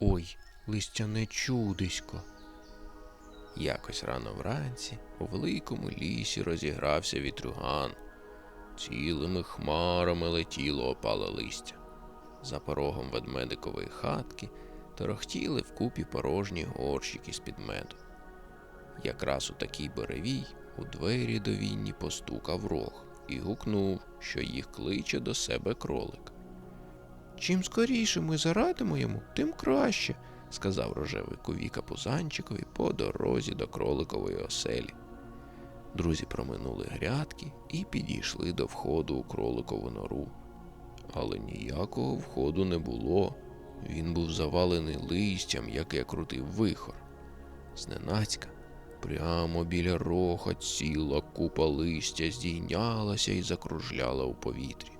Ой, листяне чудисько. Якось рано вранці у великому лісі розігрався вітрюган. Цілими хмарами летіло опале листя. За порогом ведмедикової хатки торохтіли вкупі порожні горщики з-під меду. Якраз у такій буревій у двері до Вінні постукав рог і гукнув, що їх кличе до себе кролик. Чим скоріше ми зарадимо йому, тим краще, сказав рожевий кувіка Пузанчикові по дорозі до кроликової оселі. Друзі проминули грядки і підійшли до входу у кроликову нору. Але ніякого входу не було. Він був завалений листям, яке крутив вихор. Зненацька, прямо біля роха ціла купа листя здійнялася і закружляла у повітрі,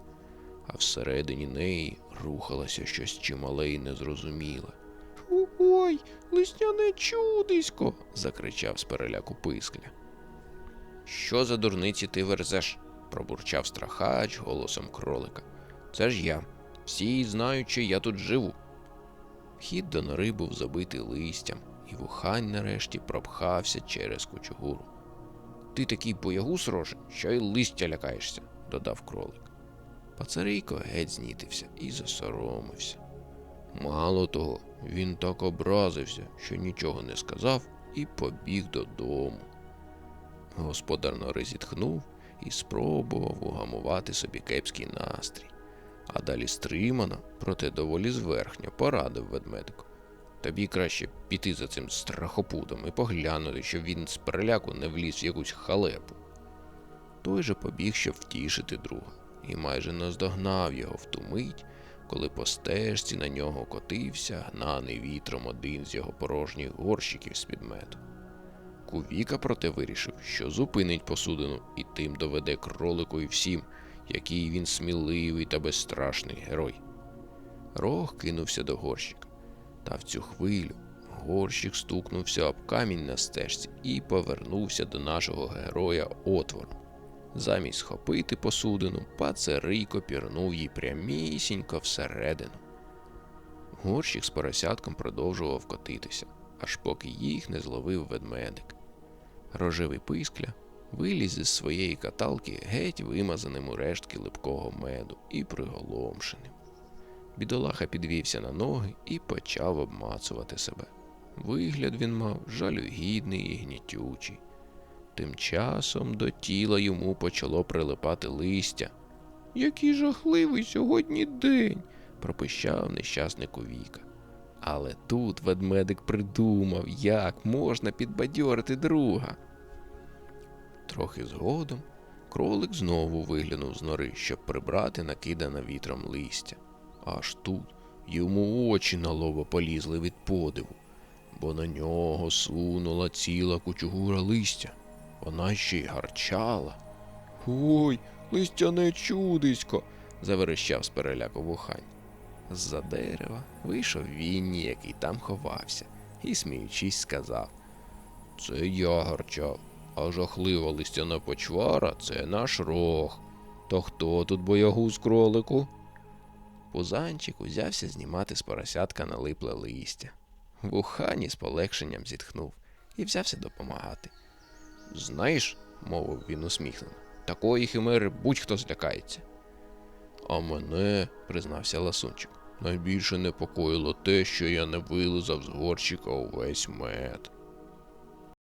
а всередині неї рухалося щось чимале й незрозуміле. Ой, листяне чудисько. закричав з переляку пискля. Що за дурниці ти верзеш? пробурчав страхач голосом кролика. Це ж я. Всі знають, що я тут живу. Вхід до нори був забитий листям, і вухань нарешті пропхався через кучугуру. Ти такий боягуз, роже, що й листя лякаєшся, додав кролик. Пацарейко геть знітився і засоромився. Мало того, він так образився, що нічого не сказав і побіг додому. Господар нори зітхнув і спробував угамувати собі кепський настрій, а далі стримано, проте доволі зверхньо порадив ведмедику. Тобі краще піти за цим страхопудом і поглянути, щоб він з переляку не вліз в якусь халепу. Той же побіг, щоб втішити друга, і майже наздогнав його в ту мить, коли по стежці на нього котився, гнаний вітром один з його порожніх горщиків з-під меду. Кувіка проте вирішив, що зупинить посудину і тим доведе кролику і всім, який він сміливий та безстрашний герой. Рог кинувся до горщика, та в цю хвилю горщик стукнувся об камінь на стежці і повернувся до нашого героя отвором. Замість схопити посудину, пацерийко пірнув їй прямісінько всередину. Горщик з поросятком продовжував котитися, аж поки їх не зловив ведмедик. Рожевий пискля виліз із своєї каталки геть вимазаним у рештки липкого меду і приголомшеним. Бідолаха підвівся на ноги і почав обмацувати себе. Вигляд він мав жалюгідний і гнітючий. Тим часом до тіла йому почало прилипати листя. Який жахливий сьогодні день, пропищав нещасний Віка. Але тут ведмедик придумав, як можна підбадьорити друга. Трохи згодом кролик знову виглянув з нори, щоб прибрати накидане вітром листя. Аж тут йому очі на лоба полізли від подиву, бо на нього сунула ціла кучугура листя. Вона ще й гарчала. Ой, листяне чудисько. заверещав з переляку вухань. З-за дерева вийшов Вінні, який там ховався, і, сміючись, сказав Це я гарчав, а жахлива листяна почвара це наш рог. То хто тут боягуз кролику? Пузанчик узявся знімати з поросятка налипле листя. Вухані з полегшенням зітхнув і взявся допомагати. Знаєш, мовив він усміхнено, такої химери будь-хто злякається. А мене, признався ласунчик, найбільше непокоїло те, що я не вилизав з горщика увесь мед.